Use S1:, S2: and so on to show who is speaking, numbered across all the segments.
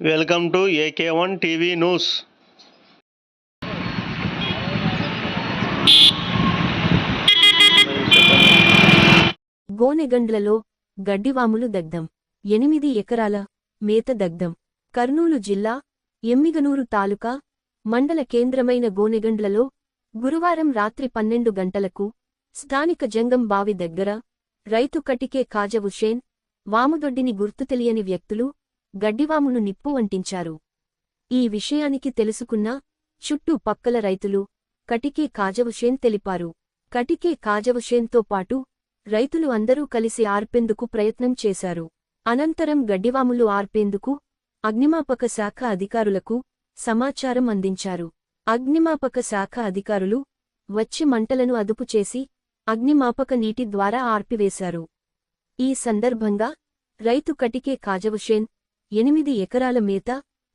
S1: Welcome to AK one TV news.
S2: గోనెగండ్లలో గడ్డివాములు దగ్ధం ఎనిమిది ఎకరాల మేత దగ్ధం. కర్నూలు జిల్లా ఎమ్మిగనూరు తాలూకా మండల కేంద్రమైన గోనెగండ్లలో గురువారం రాత్రి పన్నెండు గంటలకు స్థానిక జంగం బావి దగ్గర రైతు కటికే కాజ హుషేన్ వాముదొడ్డిని గుర్తు తెలియని వ్యక్తులు గడ్డివామును నిప్పు అంటించారు ఈ విషయానికి తెలుసుకున్న చుట్టూ పక్కల రైతులు కటికే కాజవుషేన్ తెలిపారు. కటికే కాజవుషేన్తో పాటు రైతులు అందరూ కలిసి ఆర్పేందుకు ప్రయత్నం చేశారు. అనంతరం గడ్డివాములు ఆర్పేందుకు అగ్నిమాపక శాఖ అధికారులకు సమాచారం అందించారు. అగ్నిమాపక శాఖ అధికారులు వచ్చి మంటలను అదుపు చేసి అగ్నిమాపక నీటి ద్వారా ఆర్పివేశారు. ఈ సందర్భంగా రైతు కటికే కాజవుషేన్ ఎనిమిది ఎకరాల మేత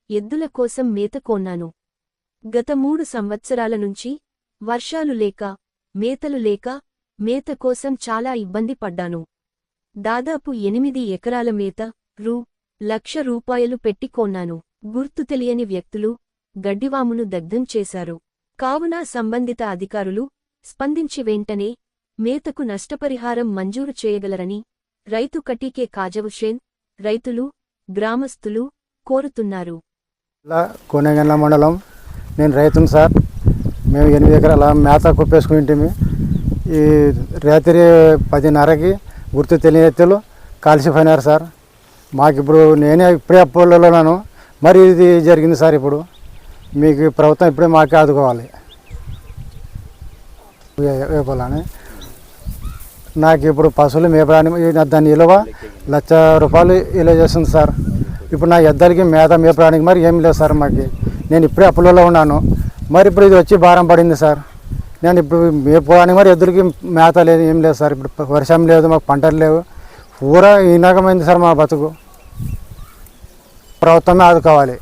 S2: ఎద్దుల కోసం మేత కొన్నాను. గత మూడు సంవత్సరాల నుంచి వర్షాలు లేక మేతలు లేక మేత కోసం చాలా ఇబ్బంది పడ్డాను. దాదాపు ఎనిమిది ఎకరాల మేత రూ. లక్ష రూపాయలు పెట్టి కొన్నాను. గుర్తు తెలియని వ్యక్తులు గడ్డివామును దగ్ధం చేశారు. కావున సంబంధిత అధికారులు స్పందించి వెంటనే మేతకు నష్టపరిహారం మంజూరు చేయగలరని రైతు కటీకే కాజవుషేన్ రైతులు గ్రామస్తులు కోరుతున్నారు
S3: కోనగండ్ల మండలం నేను రైతును సార్ మేము ఎనిమిది ఎకరాల మేత కుప్పేసుకుంటే ఈ రాత్రి పదిన్నరకి గుర్తు తెలియని ఎత్తులు కాల్చిపోయినారు సార్ మాకు ఇప్పుడు నేనే ఇప్పుడే అప్పులలో మరి ఇది జరిగింది సార్ ఇప్పుడు మీకు ప్రభుత్వం ఇప్పుడే మాకే ఆదుకోవాలి వే- నాకు ఇప్పుడు పశువులు మేపడానికి దాని విలువ లక్ష రూపాయలు విలువ చేస్తుంది సార్. ఇప్పుడు నా ఎద్దరికి మేత మేపడానికి మరి ఏం లేదు సార్ మాకు. నేను ఇప్పుడే అప్పులలో ఉన్నాను. మరి ఇప్పుడు ఇది వచ్చి భారం పడింది సార్. నేను ఇప్పుడు మేపుకోవడానికి మరి ఇద్దరికి మేత లేదు ఏం లేదు సార్. ఇప్పుడు వర్షం లేదు మాకు పంటలు లేవు. పూరా ఈనకమైంది సార్ మా బతుకు. ప్రభుత్వమే ఆదుకోవాలి.